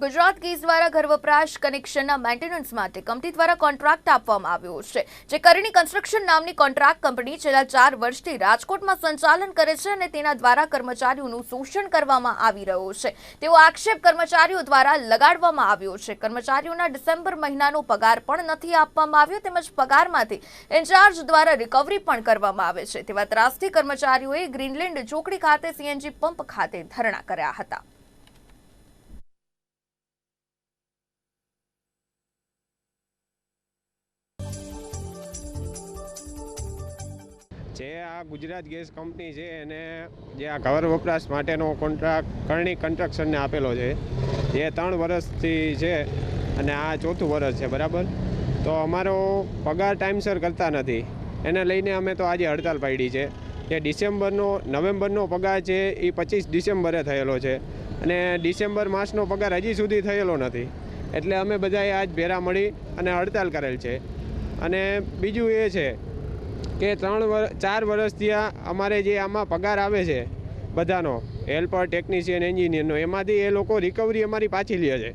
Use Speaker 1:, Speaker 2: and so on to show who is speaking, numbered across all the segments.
Speaker 1: Gujarat gas દ્વારા ઘર વપરાશ કનેક્શનના મેન્ટેનન્સ માટે કંપની દ્વારા કોન્ટ્રાક્ટ આપવામાં આવ્યો છે, જે કરણી કન્સ્ટ્રક્શન નામની કોન્ટ્રાક્ટ કંપની છેલ્લા ચાર વર્ષથી રાજકોટમાં સંચાલન કરે છે અને તેના દ્વારા કર્મચારીઓનું શોષણ કરવામાં આવી રહ્યો છે. તેવો આક્ષેપ કર્મચારીઓ દ્વારા લગાડવામાં આવ્યો છે. કર્મચારીઓના ડિસેમ્બર મહિનાનો પગાર પણ નથી આપવામાં આવ્યો, તેમજ પગારમાંથી ઇન્ચાર્જ દ્વારા રિકવરી પણ કરવામાં આવે છે. તેવા ત્રાસથી કર્મચારીઓએ ગ્રીનલેન્ડ ચોકડી ખાતે સીએનજી પંપ ખાતે ધરણા કર્યા હતા.
Speaker 2: જે આ ગુજરાત ગેસ કંપની છે, એને જે આ ઘર વપરાશ માટેનો કોન્ટ્રાક્ટ કરણી કન્સ્ટ્રક્શનને આપેલો છે. જે ત્રણ વર્ષથી છે અને આ ચોથું વર્ષ છે, બરાબર? તો અમારો પગાર ટાઈમસર કરતા નથી. એને લઈને અમે તો આજે હડતાલ પાડી છે કે ડિસેમ્બરનો, નવેમ્બરનો પગાર છે એ પચીસ ડિસેમ્બરે થયેલો છે અને ડિસેમ્બર માસનો પગાર હજી સુધી થયેલો નથી. એટલે અમે બધાએ આજ ભેરા મળી અને હડતાલ કરેલ છે. અને બીજું એ છે કે ત્રણ ચાર વર્ષથી અમારે જે આમાં પગાર આવે છે બધાનો, હેલ્પર, ટેકનિશિયન, એન્જિનિયરનો, એમાંથી એ લોકો રિકવરી અમારી પાછી લે છે.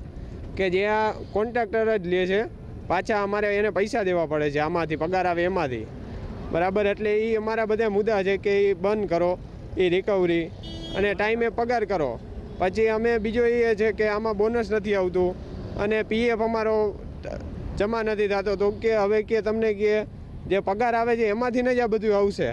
Speaker 2: કે જે આ કોન્ટ્રાક્ટર જ લે છે, પાછા અમારે એને પૈસા દેવા પડે છે આમાંથી, પગાર આવે એમાંથી. બરાબર? એટલે એ અમારા બધા મુદ્દા છે કે એ બંધ કરો એ રિકવરી અને ટાઈમે પગાર કરો. પછી અમે બીજો એ છે કે આમાં બોનસ નથી આવતું અને પીએફ અમારો જમા નથી થતો. તો કે હવે કે તમને કે જે પગાર આવે છે એમાંથી ને જ આ બધું આવશે.